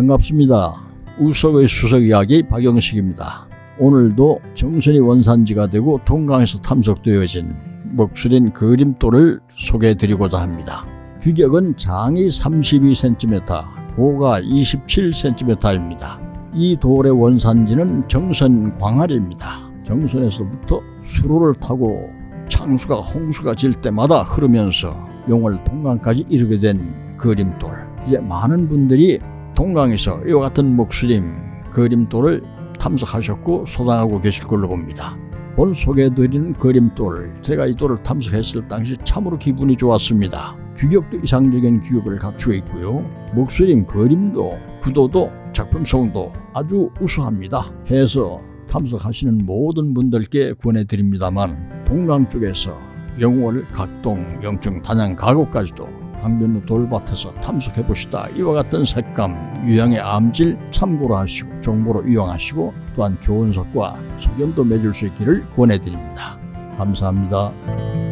반갑습니다. 우석의 수석 이야기 박영식입니다. 오늘도 정선이 원산지가 되고 동강에서 탐색되어진 먹술인 그림돌을 소개해드리고자 합니다. 규격은 장이 32cm, 고가 27cm입니다. 이 돌의 원산지는 정선 광활입니다. 정선에서부터 수로를 타고 창수가 홍수가 질 때마다 흐르면서 용월 동강까지 이르게 된 그림돌. 이제 많은 분들이 동강에서 이와 같은 목수림 그림돌을 탐색하셨고 소장하고 계실 걸로 봅니다. 본 소개해드리는 그림돌, 제가 이 돌을 탐색했을 당시 참으로 기분이 좋았습니다. 규격도 이상적인 규격을 갖추고 있고요. 목수림 그림도 구도도 작품성도 아주 우수합니다. 해서 탐색하시는 모든 분들께 권해드립니다만 동강 쪽에서 영월, 각동, 영청, 단양, 가곡까지도 강변로 돌밭에서 탐색해 보시다 이와 같은 색감, 유형의 암질 참고로 하시고 정보로 이용하시고 또한 좋은 석과 소견도 맺을 수 있기를 권해드립니다. 감사합니다.